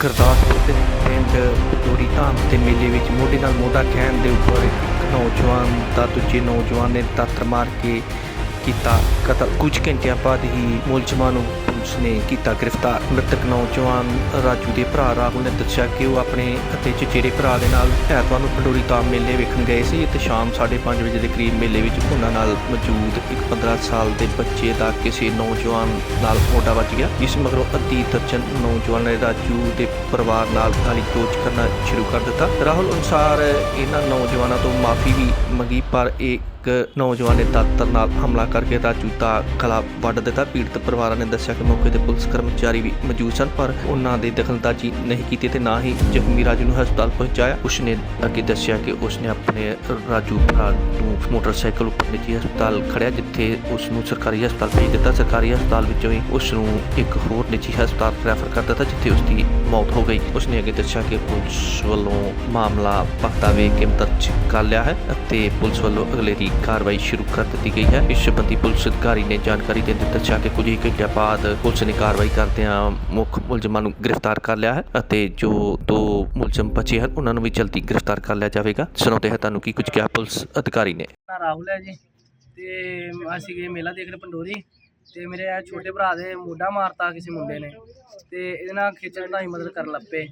ਗੁਰਦਾਸਪੁਰ ਦੇ ਪਿੰਡ ਪਟੋੜੀ ਧਾਮ ਤੇ ਮੇਲੇ ਵਿੱਚ ਮੋਢੇ ਨਾਲ ਮੋਢਾ ਕਹਿਣ ਦੇ ਉੱਪਰ ਇੱਕ ਨੌਜਵਾਨ ਦਾ ਦੂਜੇ ਨੌਜਵਾਨ ਨੇ ਦਾਤਰ ਮਾਰ ਕੇ ਕੀਤਾ ਕਤਲ। ਕੁਝ ਘੰਟਿਆਂ ਬਾਅਦ ਹੀ ਮੁਲਜ਼ਮਾਂ ਨੂੰ ਪੁਲਿਸ ਨੇ ਕੀਤਾ ਗ੍ਰਿਫਤਾਰ। ਮ੍ਰਿਤਕ ਨੌਜਵਾਨ ਰਾਜੂ ਦੇ ਭਰਾ ਰਾਹੁਲ ਨੇ ਦੱਸਿਆ ਕਿ ਉਹ ਆਪਣੇ ਅਤੇ ਚਚੇਰੇ ਭਰਾ ਦੇ ਨਾਲ ਐਤਵਾਰ ਨੂੰ ਪੰਡੋਰੀ ਧਾਮ ਮੇਲੇ ਵੇਖਣ ਗਏ ਸੀ ਤੇ ਸ਼ਾਮ 5:30 ਵਜੇ ਦੇ ਕਰੀਬ ਮੇਲੇ ਵਿੱਚ ਉਹਨਾਂ ਨਾਲ ਮੌਜੂਦ ਇੱਕ 15 ਸਾਲ ਦੇ ਬੱਚੇ ਦਾ ਕਿਸੇ ਨੌਜਵਾਨ ਨਾਲ ਮੋਢਾ ਵੱਜ ਗਿਆ, ਜਿਸ ਮਗਰੋਂ ਅੱਧੀ ਦਰਜਨ ਨੌਜਵਾਨਾਂ ਨੇ ਰਾਜੂ ਦੇ ਪਰਿਵਾਰ ਨਾਲ ਗਾਲੀ ਗਲੋਚ ਕਰਨਾ ਸ਼ੁਰੂ ਕਰ ਦਿੱਤਾ। ਰਾਹੁਲ ਅਨੁਸਾਰ ਇਹਨਾਂ ਨੌਜਵਾਨਾਂ ਤੋਂ ਮਾਫੀ ਵੀ ਮੰਗੀ, ਪਰ ਇਹ ਇੱਕ ਨੌਜਵਾਨ ਨੇ ਦਾਤਰ ਨਾਲ ਹਮਲਾ ਕਰਕੇ ਰਾਜੂ ਦਾ ਗਲਾ ਵੱਢ ਦਿੱਤਾ। ਪੀੜਤ ਪਰਿਵਾਰਾਂ ਨੇ ਦੱਸਿਆ ਕਿ ਮੌਕੇ ਤੇ ਪੁਲਿਸ ਕਰਮਚਾਰੀ ਵੀ ਮੌਜੂਦ ਸਨ, ਪਰ ਉਹਨਾਂ ਦੇ ਦਖਲਅੰਦਾਜ਼ੀ ਨਹੀਂ ਕੀਤੀ ਤੇ ਨਾ ਹੀ ਜ਼ਖਮੀ ਰਾਜੂ ਨੂੰ ਹਸਪਤਾਲ ਪਹੁੰਚਾਇਆ। ਉਸਨੇ ਅੱਗੇ ਦੱਸਿਆ ਕਿ ਉਸਨੇ ਆਪਣੇ ਰਾਜੂ ਭਰਾ ਨੂੰ ਮੋਟਰਸਾਈਕਲ ਉੱਪਰ ਨਿੱਜੀ ਹਸਪਤਾਲ ਖੜਿਆ ਜਿੱਥੇ ਉਸ ਨੂੰ ਸਰਕਾਰੀ ਹਸਪਤਾਲ ਭੇਜ ਦਿੱਤਾ। ਸਰਕਾਰੀ ਹਸਪਤਾਲ ਵਿੱਚੋਂ ਹੀ ਉਸ ਨੂੰ ਇੱਕ ਹੋਰ ਨਿੱਜੀ ਹਸਪਤਾਲ ਰੈਫਰ ਕਰ ਦਿੱਤਾ, ਜਿੱਥੇ ਉਸ ਦੀ ਮੌਤ ਹੋ ਗਈ। ਉਸਨੇ ਅੱਗੇ ਦੱਸਿਆ ਕਿ ਪੁਲਿਸ ਵੱਲੋਂ ਮਾਮਲਾ ਪੱਤਾ ਵੇਖ ਦਰਜ ਕਰ ਲਿਆ ਹੈ ਅਤੇ ਪੁਲਿਸ ਵੱਲੋਂ ਅਗਲੇਰੀ ਕਾਰਵਾਈ ਸ਼ੁਰੂ ਕਰ ਦਿੱਤੀ ਗਈ ਹੈ। ਇਸ ਸੰਬੰਧੀ ਪੁਲਿਸ ਅਧਿਕਾਰੀ ਨੇ ਜਾਣਕਾਰੀ ਦਿੰਦੇ ਦੱਸਿਆ ਕਿ ਕੁਝ ਹੀ ਘੰਟਿਆਂ ਬਾਅਦ ਪੁਲਿਸ ਨੇ ਕਾਰਵਾਈ ਕਰਦਿਆਂ ਮੁੱਖ ਮੁਲਜ਼ਮਾਂ ਨੂੰ ਗ੍ਰਿਫਤਾਰ ਕਰ ਲਿਆ ਹੈ ਅਤੇ ਜੋ ਦੋ ਮੁਲਜ਼ਮ ਬਚੇ ਹਨ, ਉਹਨਾਂ ਨੂੰ ਵੀ ਜਲਦੀ ਗ੍ਰਿਫਤਾਰ ਕਰ ਲਿਆ ਜਾਵੇਗਾ। ਸੁਣਾਉਂਦੇ ਹਾਂ ਤੁਹਾਨੂੰ ਕੀ ਕੁਝ ਕਿਹਾ ਪੁਲਿਸ ਅਧਿਕਾਰੀ ਨੇ। ਰਾਹੁਲ ਹੈ ਜੀ ਤੇ ਅਸੀਂ ਗਏ ਮੇਲਾ ਦੇਖਣ ਪੰਡੋਰੀ ਤੇ ਮੇਰੇ ਇਹ ਛੋਟੇ ਭਰਾ ਦੇ ਮੋਢਾ ਮਾਰਤਾ ਕਿਸੇ ਮੁੰਡੇ ਨੇ ਤੇ ਇਹਦੇ ਨਾਲ ਖੇਚਲ ਦਾ ਮਦਦ ਕਰਨ ਲੱਪੇ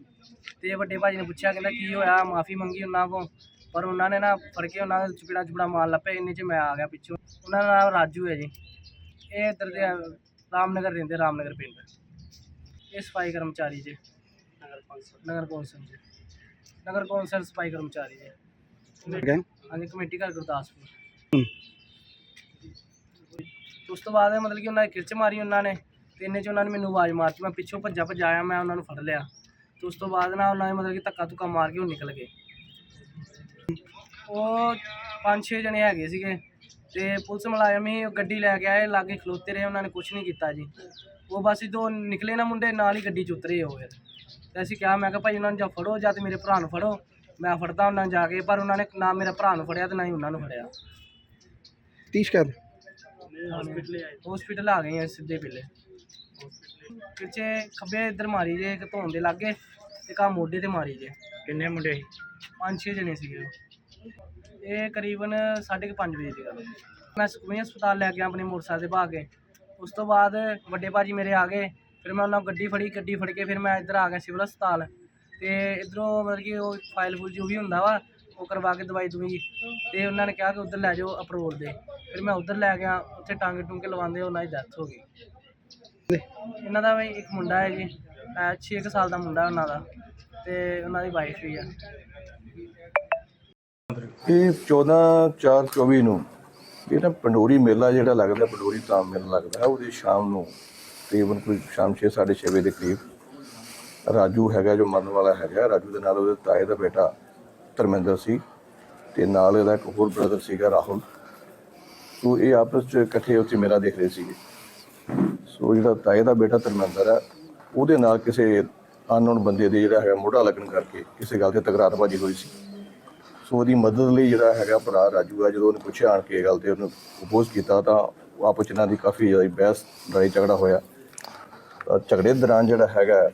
ਤੇ ਵੱਡੇ ਭਾਜੀ ਨੇ ਪੁੱਛਿਆ, ਕਹਿੰਦਾ ਕੀ ਹੋਇਆ, ਮਾਫੀ ਮੰਗੀ ਉਹਨਾਂ ਕੋਲ। ਪਰ ਉਹਨਾਂ ਨੇ ਨਾ ਫੜ ਕੇ ਉਹਨਾਂ ਦੇ ਚਪੜਾ ਚਪੜਾ ਮਾਰ ਲੱਪੇ ਇੰਨੇ ਚ ਮੈਂ ਆ ਗਿਆ ਪਿੱਛੋਂ। ਉਹਨਾਂ ਦਾ ਨਾਮ ਰਾਜੂ ਹੈ ਜੀ। ਇਹ ਇੱਧਰ ਦੇ ਰਾਮਨਗਰ ਰਹਿੰਦੇ ਰਾਮਨਗਰ ਪਿੰਡ। ਇਹ ਸਫ਼ਾਈ ਕਰਮਚਾਰੀ ਜੀ। ਨਗਰ ਕੌਂਸਲ। ਨਗਰ ਕੌਂਸਲ ਜੀ। ਨਗਰ ਕੌਂਸਲ ਸਫ਼ਾਈ ਕਰਮਚਾਰੀ ਜੀ। ਹਾਂਜੀ ਕਮੇਟੀ ਘਰ ਗੁਰਦਾਸਪੁਰ। ਉਸ ਤੋਂ ਬਾਅਦ ਮਤਲਬ ਕਿ ਉਹਨਾਂ ਨੇ ਕਿਰਚ ਮਾਰੀ ਉਹਨਾਂ ਨੇ ਤੇ ਇੰਨੇ ਚ ਉਹਨਾਂ ਨੇ ਮੈਨੂੰ ਆਵਾਜ਼ ਮਾਰਤੀ। ਮੈਂ ਪਿੱਛੋਂ ਭੱਜਾ ਭਜਾਇਆ ਮੈਂ ਉਹਨਾਂ ਨੂੰ ਫੜ ਲਿਆ। ਤੇ ਉਸ ਤੋਂ ਬਾਅਦ ਨਾ ਉਹਨਾਂ ਨੇ ਮਤਲਬ ਕਿ ਧੱਕਾ ਧੁੱਕਾ ਮਾਰ ਕੇ ਉਹ ਨਿਕਲ ਗਏ। ਉਹ ਪੰਜ ਛੇ ਜਣੇ ਹੈਗੇ ਸੀਗੇ ਤੇ ਪੁਲਿਸ ਮੁਲਾਜ਼ਮ ਹੀ ਉਹ ਗੱਡੀ ਲੈ ਕੇ ਆਏ ਲਾਗੇ ਖਲੋਤੇ ਰਹੇ ਉਹਨਾਂ ਨੇ ਕੁਝ ਨਹੀਂ ਕੀਤਾ ਜੀ। ਉਹ ਬਸ ਜਦੋਂ ਨਿਕਲੇ ਨਾ ਮੁੰਡੇ ਨਾਲ ਹੀ ਗੱਡੀ ਚ ਉਤਰੇ ਹੋ ਫਿਰ। ਤੇ ਅਸੀਂ ਕਿਹਾ ਮੈਂ ਕਿਹਾ ਭਾਈ ਉਹਨਾਂ ਨੂੰ ਜਾਂ ਫੜੋ ਜਾਂ ਤੇ ਮੇਰੇ ਭਰਾ ਨੂੰ ਫੜੋ। ਮੈਂ ਫੜਦਾ ਉਹਨਾਂ ਨੂੰ ਜਾ ਕੇ ਪਰ ਉਹਨਾਂ ਨੇ ਨਾ ਮੇਰਾ ਭਰਾ ਨੂੰ ਫੜਿਆ ਤੇ ਨਾ ਹੀ ਉਹਨਾਂ ਨੂੰ ਫੜਿਆ। ਤੀਸ਼ ਕਰ ਹਸਪੀਟਲ ਆ ਗਏ ਆ ਸਿੱਧੇ ਪਿੱਲੇ। ਪਿੱਛੇ ਖੱਬੇ ਇੱਧਰ ਮਾਰੀ ਜੇ ਇੱਕ ਧੌਣ ਦੇ ਲਾਗੇ ਤੇ ਕਾ ਮੋਢੇ ਤੇ ਮਾਰੀ ਜੇ। ਕਿੰਨੇ ਮੁੰਡੇ ਸੀ? ਪੰਜ ਛੇ ਜਣੇ ਸੀਗੇ ਉਹ। ਇਹ ਕਰੀਬਨ 5:30 ਵਜੇ ਦੀ ਗੱਲ ਹੈ। ਮੈਂ ਸੁਖਮਨੀ ਹਸਪਤਾਲ ਲੈ ਗਿਆ ਆਪਣੇ ਮੋਟਰਸਾਈਕਲ ਤੇ ਭਾ ਕੇ। ਉਸ ਤੋਂ ਬਾਅਦ ਵੱਡੇ ਭਾਜੀ ਮੇਰੇ ਆ ਗਏ। ਫਿਰ ਮੈਂ ਉਹਨਾਂ ਨੂੰ ਗੱਡੀ ਫੜੀ ਗੱਡੀ ਫੜ ਕੇ ਫਿਰ ਮੈਂ ਇੱਧਰ ਆ ਗਿਆ ਸਿਵਲ ਹਸਪਤਾਲ। ਤੇ ਇਧਰੋਂ ਮਤਲਬ ਕਿ ਉਹ ਫਾਈਲ ਫੂਲ ਜੋ ਵੀ ਹੁੰਦਾ ਵਾ ਉਹ ਕਰਵਾ ਕੇ ਦਵਾਈ ਦਵਾਈ। ਤੇ ਉਹਨਾਂ ਨੇ ਕਿਹਾ ਕਿ ਉੱਧਰ ਲੈ ਜਾਓ ਅਪਰੋਲ ਦੇ। ਫਿਰ ਮੈਂ ਉੱਧਰ ਲੈ ਗਿਆ ਉੱਥੇ ਟਾਂਗੇ ਟੂੰਗੇ ਲਵਾਉਂਦੇ ਉਹਨਾਂ ਦੀ ਡੈਥ ਹੋ ਗਈ। ਇਹਨਾਂ ਦਾ ਵੀ ਇੱਕ ਮੁੰਡਾ ਹੈ ਜੀ 6 ਸਾਲ ਦਾ ਮੁੰਡਾ ਉਹਨਾਂ ਦਾ। ਤੇ ਉਹਨਾਂ ਦੀ ਵਾਈਫ ਵੀ ਆ। ਇਹ 14 4 24 ਨੂੰ ਇਹ ਨਾ ਪੰਡੋਰੀ ਮੇਲਾ ਜਿਹੜਾ ਲੱਗਦਾ, ਪੰਡੋਰੀ ਧਾਮ ਮੇਲਾ ਲੱਗਦਾ, ਉਹਦੀ ਸ਼ਾਮ ਨੂੰ ਤਕਰੀਬਨ ਕੋਈ ਸ਼ਾਮ 6 6:30 ਵਜੇ ਦੇ ਕਰੀਬ ਰਾਜੂ ਹੈਗਾ ਜੋ ਮਰਨ ਵਾਲਾ ਹੈਗਾ, ਰਾਜੂ ਦੇ ਨਾਲ ਉਹਦੇ ਤਾਏ ਦਾ ਬੇਟਾ ਧਰਮਿੰਦਰ ਸੀ ਤੇ ਨਾਲ ਇਹਦਾ ਇੱਕ ਹੋਰ ਬ੍ਰਦਰ ਸੀਗਾ ਰਾਹੁਲ। ਸੋ ਇਹ ਆਪਸ ਚ ਇਕੱਠੇ ਉੱਥੇ ਮੇਲਾ ਦੇਖ ਰਹੇ ਸੀਗੇ। ਸੋ ਜਿਹੜਾ ਤਾਏ ਦਾ ਬੇਟਾ ਧਰਮਿੰਦਰ ਹੈ, ਉਹਦੇ ਨਾਲ ਕਿਸੇ ਅਨਨੋਨ ਬੰਦੇ ਦੇ ਜਿਹੜਾ ਹੈਗਾ ਮੋਢਾ ਲੱਗਣ ਕਰਕੇ ਕਿਸੇ ਗੱਲ ਤੇ ਤਕਰਾਰਬਾਜ਼ੀ ਹੋਈ ਸੀ। ਸੋ ਉਹਦੀ ਮਦਦ ਲਈ ਜਿਹੜਾ ਹੈਗਾ ਭਰਾ ਰਾਜੂ ਆ, ਜਦੋਂ ਉਹਨੇ ਪੁੱਛਿਆ ਆਣ ਕੇ ਇਹ ਗੱਲ ਤੇ ਉਹਨੂੰ ਅਪੋਜ਼ ਕੀਤਾ ਤਾਂ ਆਪਸ 'ਚ ਇਹਨਾਂ ਦੀ ਕਾਫੀ ਜ਼ਿਆਦਾ ਬਹਿਸ, ਲੜਾਈ ਝਗੜਾ ਹੋਇਆ। ਝਗੜੇ ਦੌਰਾਨ ਜਿਹੜਾ ਹੈਗਾ,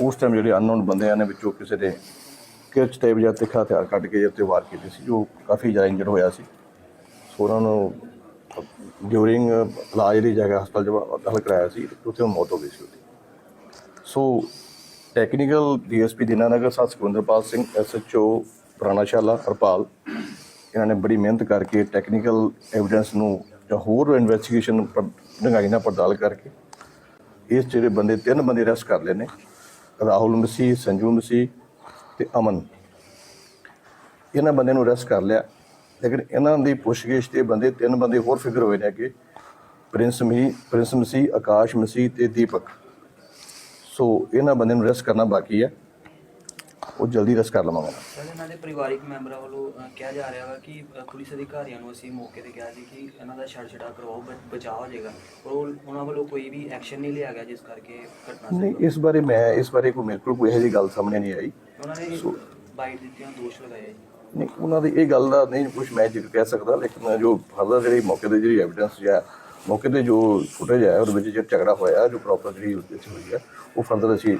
ਉਸ ਟਾਈਮ ਜਿਹੜੇ ਅਨਨੋਨ ਬੰਦਿਆਂ ਨੇ ਵਿੱਚੋਂ ਕਿਸੇ ਦੇ ਕਿਰਚ ਟਾਈਪ ਜਾਂ ਤਿੱਖਾ ਹਥਿਆਰ ਕੱਢ ਕੇ ਜਿਹਦੇ ਵਾਰ ਕੀਤੇ ਸੀ, ਜੋ ਕਾਫੀ ਜ਼ਿਆਦਾ ਇੰਜਰਡ ਹੋਇਆ ਸੀ। ਸੋ ਉਹਨਾਂ ਨੂੰ ਡਿਊਰਿੰਗ ਇਲਾਜ ਦੀ ਜਗ੍ਹਾ ਹਸਪਤਾਲ ਜਵਾ ਦਾਖਲ ਕਰਾਇਆ ਸੀ, ਤੇ ਉੱਥੇ ਮੌਤ ਹੋ ਗਈ ਸੀ ਉਹਦੀ। ਸੋ ਟੈਕਨੀਕਲ ਡੀਐਸਪੀ ਦੀਨਾਨਗਰ ਸਾਹਿਬ ਸੁਖਵਿੰਦਰਪਾਲ ਸਿੰਘ ਐਸਐਚਓ ਪੁਰਾਣਾਸ਼ਾਲਾ, ਹਰਪਾਲ। ਇਹਨਾਂ ਨੇ ਬੜੀ ਮਿਹਨਤ ਕਰਕੇ ਟੈਕਨੀਕਲ ਐਵੀਡੈਂਸ ਨੂੰ ਜਾਂ ਹੋਰ ਇਨਵੈਸਟੀਗੇਸ਼ਨ ਡੰਗਾਈ ਨਾਲ ਪੜਤਾਲ ਕਰਕੇ ਇਸ ਜਿਹੜੇ ਬੰਦੇ, ਤਿੰਨ ਬੰਦੇ ਅਰੈਸਟ ਕਰ ਲਏ ਨੇ। ਰਾਹੁਲ ਮਸੀਹ, ਸੰਜੂ ਮਸੀਹ ਤੇ ਅਮਨ। ਇਹਨਾਂ ਬੰਦਿਆਂ ਨੂੰ ਅਰੈਸਟ ਕਰ ਲਿਆ। ਲੇਕਿਨ ਇਹਨਾਂ ਦੀ ਪੁੱਛਗਿੱਛ ਤੇ ਬੰਦੇ, ਤਿੰਨ ਬੰਦੇ ਹੋਰ ਫਿਕਰ ਹੋਏ ਨੇ ਕਿ ਪ੍ਰਿੰਸ ਮਸੀਹ ਪ੍ਰਿੰਸ ਮਸੀਹ, ਆਕਾਸ਼ ਮਸੀਹ ਤੇ ਦੀਪਕ। ਸੋ ਇਹਨਾਂ ਬੰਦਿਆਂ ਨੂੰ ਅਰੈਸਟ ਕਰਨਾ ਬਾਕੀ ਹੈ। ਉਹ ਜਲਦੀ ਅਰੈਸਟ ਕਰ ਲਵਾਂਗਾ। ਸਰ ਇਹਨਾਂ ਦੇ ਪਰਿਵਾਰਿਕ ਮੈਂਬਰਾਂ ਵੱਲੋਂ ਅ, ਕਿਹਾ ਜਾ ਰਿਹਾ ਵਾ ਕਿ ਅ, ਪੁਲਿਸ ਅਧਿਕਾਰੀਆਂ ਨੂੰ ਅਸੀਂ ਮੌਕੇ ਤੇ ਕਿਹਾ ਸੀ ਕਿ ਇਹਨਾਂ ਦਾ ਛੜ ਛੜਾ ਕਰਵਾਓ ਬ- ਬਚਾਅ ਹੋ ਜਾਏਗਾ। ਪਰ ਉਹ ਉਹਨਾਂ ਵੱਲੋਂ ਕੋਈ ਵੀ ਐਕਸ਼ਨ ਨਹੀਂ ਲਿਆ ਗਿਆ ਜਿਸ ਕਰਕੇ ਘਟਨਾ ਨਹੀਂ ਸੀ ਇਸ ਬਾਰੇ ਮੈਂ ਇਸ ਬਾਰੇ ਕੋਈ ਮੇਰੇ ਕੋਲ ਕੋਈ ਇਹੋ ਜਿਹੀ ਗੱਲ ਸਾਹਮਣੇ ਨਹੀਂ ਆਈ। ਉਹਨਾਂ ਨੇ ਬਾਈਟ ਦਿੱਤੀਆਂ ਦੋਸ਼ ਲਗਾਏ ਜੀ। ਨਹੀਂ ਉਹਨਾਂ ਦੀ ਇਹ ਗੱਲ ਦਾ ਨਹੀਂ ਕੁਝ ਮੈਂ ਜ਼ਿਕਰ ਕਹਿ ਸਕਦਾ ਲੇਕਿਨ ਜੋ ਫਰਦਰ ਜਿਹੜੀ ਮੌਕੇ ਤੇ ਜਿਹੜੀ ਐਵੀਡੈਂਸ ਹੈ ਮੌਕੇ ਤੇ ਜੋ ਫੁਟੇਜ ਹੈ ਉਹਦੇ ਵਿੱਚ ਜਿਹੜਾ ਝਗੜਾ ਹੋਇਆ, ਜੋ ਪ੍ਰੋਪਰ ਜਿਹੜੀ ਉਹਦੇ ਵਿੱਚ ਹੋਈ ਹੈ ਉਹ ਫਰਦਰ ਅਸੀਂ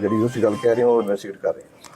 ਜਿਹੜੀ ਉਸ ਗੱਲ ਕਹਿ ਰਹੇ ਹਾਂ, ਉਹ ਇਨਵੈਸਟੀਗੇਟ ਕਰ ਰਹੇ ਹਾਂ।